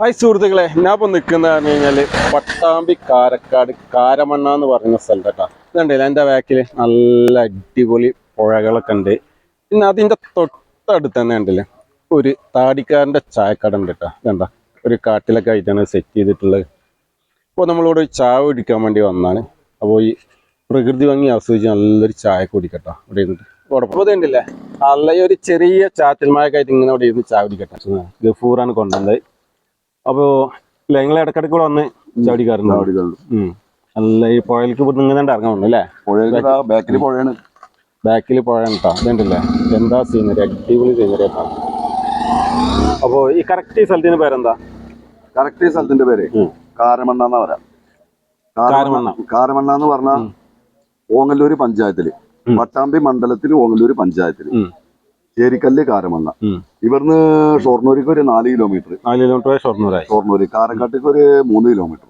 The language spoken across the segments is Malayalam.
ഹായ് സുഹൃത്തുക്കളെ. ഞാൻ ഇപ്പൊ നിൽക്കുന്ന പറഞ്ഞു കഴിഞ്ഞാൽ പട്ടാമ്പി കാരക്കാട് കാരമണ്ണ എന്ന് പറയുന്ന സ്ഥലത്താ. ഇതുണ്ടല്ലോ എന്റെ ബാക്കിൽ നല്ല അടിപൊളി പുഴകളൊക്കെ ഉണ്ട്. പിന്നെ അതിന്റെ തൊട്ടടുത്ത് തന്നെ ഉണ്ടല്ലേ ഒരു താടിക്കാരന്റെ ചായക്കട ഉണ്ട് കേട്ടോ. ഇതെന്താ ഒരു കാട്ടിലൊക്കെ ആയിട്ടാണ് സെറ്റ് ചെയ്തിട്ടുള്ളത്. അപ്പോൾ നമ്മളിവിടെ ഒരു ചായ കുടിക്കാൻ വേണ്ടി വന്നാണ്. അപ്പോൾ ഈ പ്രകൃതി ഭംഗി ആസ്വദിച്ച് നല്ലൊരു ചായ കുടിക്കട്ടോ ഇവിടെ ഇരുന്നിട്ട്. ഇതുണ്ടല്ലേ നല്ല ഒരു ചെറിയ ചാറ്റൽ മഴക്കായിട്ട് ഇങ്ങനെ ഇവിടെ ഇരുന്ന് ചായ കുടിക്കട്ടെ. ഗഫൂറാണ് കൊണ്ടുവന്നത്. അപ്പോൾ നിങ്ങൾ ഇടക്കിടക്ക് കൂടെ വന്ന് ചാടിക്കാറുണ്ട്? അല്ല ഈ പുഴയിലേക്ക് ഇവിടെ ഇങ്ങനെ ഇറങ്ങുന്നുണ്ട് അല്ലേ? ബാക്കിൽ പുഴയാണ്. ബാക്കിൽ പുഴ കേട്ടോ ഇതുണ്ടല്ലേ? എന്താ സീനറി അടിപൊളി സീനറി കേട്ടോ അപ്പോൾ ഈ കറക്റ്റ് ഈ സ്ഥലത്തിന്റെ പേരെന്താ? കറക്റ്റ് ഈ സ്ഥലത്തിന്റെ പേര്. കാരമണ്ണ എന്നാ പറയാം. കാരമണ്ണ. കാരമണ്ണ. എന്ന് പറഞ്ഞ ഓങ്ങല്ലൂർ ഓങ്ങല്ലൂര് പഞ്ചായത്തിൽ. പട്ടാമ്പി മണ്ഡലത്തിൽ ഓങ്ങല്ലൂര് പഞ്ചായത്തിൽ. ചേരിക്കല്ല് കാരമണ്ണ. ഇവിടുന്ന് ഷൊർണൂരിക്ക് ഒരു നാല് കിലോമീറ്റർ. നാല് കിലോമീറ്റർ ഷൊർണൂരായി. ഷൊർണൂര് കാരക്കാട്ടേക്ക് ഒരു മൂന്ന് കിലോമീറ്റർ.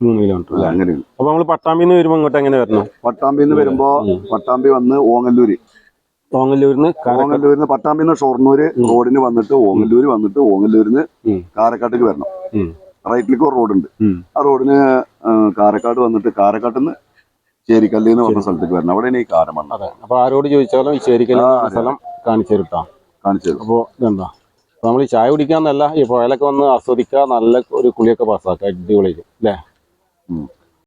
മൂന്ന് കിലോമീറ്റർ അങ്ങനെയാണ് അപ്പോൾ നമ്മൾ പട്ടാമ്പിന്ന് വരുമ്പോ ഇങ്ങോട്ട് എങ്ങനെ വരണം? പട്ടാമ്പിന്ന് വരുമ്പോ. പട്ടാമ്പി വന്ന് ഓങ്ങല്ലൂര്. ഓങ്ങല്ലൂരിന്ന് ഓങ്ങല്ലൂരിന്ന് പട്ടാമ്പിന്ന് ഷൊർണൂര്. റോഡിന് വന്നിട്ട് ഓങ്ങല്ലൂര് വന്നിട്ട് ഓങ്ങല്ലൂരിന്ന്. കാരക്കാട്ടേക്ക് വരണം. റൈറ്റിലേക്ക് ഒരു റോഡുണ്ട്. ഉണ്ട് ആ റോഡിന് കാരക്കാട് വന്നിട്ട് കാരക്കാട്ടിന്ന് ചേരിക്കല്ല് എന്ന് പറഞ്ഞ സ്ഥലത്തേക്ക് വരണം. അവിടെയാണ് ഈ കാരമണ്ണ. അപ്പൊ ആരോട് ചോദിച്ചാലും ആ, സ്ഥലം കാണിച്ചു തരുട്ടോ കാണിച്ചു തരും അപ്പോൾ ഇതെന്താ? നമ്മൾ ഈ ചായ കുടിക്കാന്നല്ല ഈ പുഴയിലൊക്കെ വന്ന് ആസ്വദിക്കുക നല്ല ഒരു കുളിയൊക്കെ പാസ്സാക്കുക അടിപൊളിയായിരിക്കും അല്ലേ.